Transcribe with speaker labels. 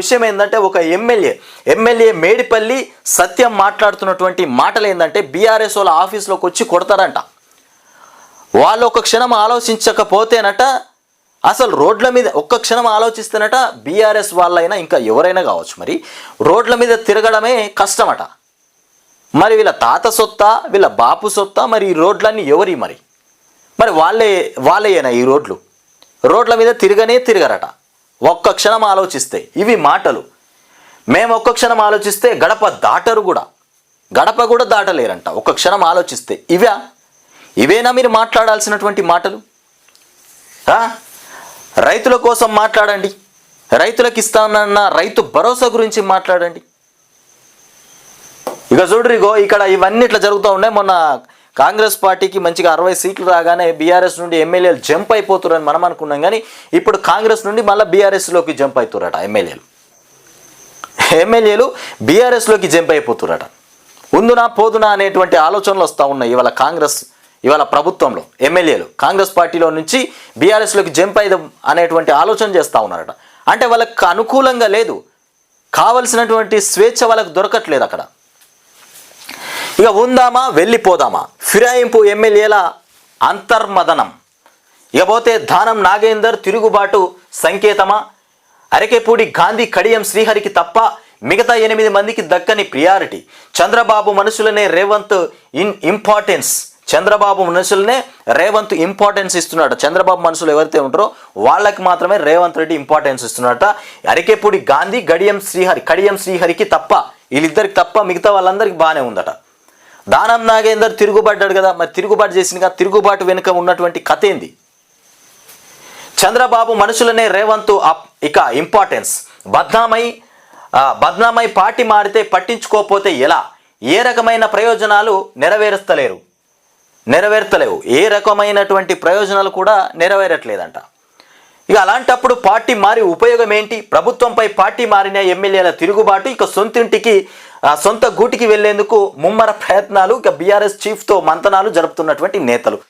Speaker 1: విషయం ఏంటంటే ఒక ఎమ్మెల్యే ఎమ్మెల్యే మేడిపల్లి సత్యం మాట్లాడుతున్నటువంటి మాటలు ఏంటంటే బీఆర్ఎస్ వాళ్ళ ఆఫీస్లోకి వచ్చి కొడతారంట. వాళ్ళు ఒక క్షణం ఆలోచించకపోతేనట అసలు రోడ్ల మీద ఒక్క క్షణం ఆలోచిస్తేనట బీఆర్ఎస్ వాళ్ళైనా ఇంకా ఎవరైనా కావచ్చు మరి రోడ్ల మీద తిరగడమే కష్టమట. మరి వీళ్ళ తాత సొత్తా వీళ్ళ బాపు సొత్తా మరి ఈ రోడ్లన్నీ ఎవరి మరి? మరి వాళ్ళే వాళ్ళేనా ఈ రోడ్లు? రోడ్ల మీద తిరగనే తిరగరట. ఒక్క క్షణం ఆలోచిస్తే ఇవి మాటలు. మేము ఒక్క క్షణం ఆలోచిస్తే గడప దాటరు కూడా. గడప కూడా దాటలేరంట. ఒక్క క్షణం ఆలోచిస్తే ఇవా? ఇవేనా మీరు మాట్లాడాల్సినటువంటి మాటలు? రైతుల కోసం మాట్లాడండి. రైతులకు ఇస్తానన్న రైతు భరోసా గురించి మాట్లాడండి. ఇక చూడరిగో ఇక్కడ ఇవన్నీ ఇట్లా జరుగుతూ ఉన్నాయి. మొన్న కాంగ్రెస్ పార్టీకి మంచిగా అరవై సీట్లు రాగానే బీఆర్ఎస్ నుండి ఎమ్మెల్యేలు జంప్ అయిపోతున్నారని మనం అనుకున్నాం కానీ ఇప్పుడు కాంగ్రెస్ నుండి మళ్ళీ బీఆర్ఎస్లోకి జంప్ అవుతున్నారట ఎమ్మెల్యేలు ఎమ్మెల్యేలు బీఆర్ఎస్లోకి జంప్ అయిపోతున్నారట ఉందునా పోదునా అనేటువంటి ఆలోచనలు వస్తూ ఉన్నాయి ఇవాళ కాంగ్రెస్ ఇవాళ ప్రభుత్వంలో ఎమ్మెల్యేలు కాంగ్రెస్ పార్టీలో నుంచి బీఆర్ఎస్లోకి జంప్ అయిదాం అనేటువంటి ఆలోచన చేస్తూ ఉన్నారట. అంటే వాళ్ళకి అనుకూలంగా లేదు. కావలసినటువంటి స్వేచ్ఛ వాళ్ళకి దొరకట్లేదు అక్కడ. ఇక ఉందామా వెళ్ళిపోదామా? ఫిరాయింపు ఎమ్మెల్యేల అంతర్మదనం. ఇకపోతే దానం నాగేందర్ తిరుగుబాటు సంకేతమా? అరకెపూడి గాంధీ కడియం శ్రీహరికి తప్ప మిగతా ఎనిమిది మందికి దక్కని ప్రియారిటీ. చంద్రబాబు మనుషులనే రేవంత్ ఇన్ ఇంపార్టెన్స్. చంద్రబాబు మనుషులనే రేవంత్ ఇంపార్టెన్స్ ఇస్తున్నాడు చంద్రబాబు మనుషులు ఎవరైతే ఉంటారో వాళ్ళకి మాత్రమే రేవంత్ రెడ్డి ఇంపార్టెన్స్ ఇస్తున్నాడట. అరకేపూడి గాంధీ గడియం శ్రీహరి కడియం శ్రీహరికి తప్ప వీళ్ళిద్దరికి తప్ప మిగతా వాళ్ళందరికీ బాగానే ఉందట. దానం నాగేందర్ తిరుగుబడ్డాడు కదా మరి తిరుగుబాటు చేసిన తిరుగుబాటు వెనుక ఉన్నటువంటి కథ ఏంది? చంద్రబాబు మనుషులనే రేవంత్ అప్- ఇక ఇంపార్టెన్స్ బద్నామై బద్నామై పార్టీ మారితే పట్టించుకోకపోతే ఎలా? ఏ రకమైన ప్రయోజనాలు నెరవేరుస్తలేరు. నెరవేర్తలేవు. ఏ రకమైనటువంటి ప్రయోజనాలు కూడా నెరవేరట్లేదంట. ఇక అలాంటప్పుడు పార్టీ మారి ఉపయోగం ఏంటి? ప్రభుత్వంపై పార్టీ మారిన ఎమ్మెల్యేల తిరుగుబాటు ఇక సొంతింటికి సొంత గూటికి వెళ్ళేందుకు ముమ్మర ప్రయత్నాలు ఇక బీఆర్ఎస్ చీఫ్తో మంతనాలు జరుపుతున్నటువంటి నేతలు.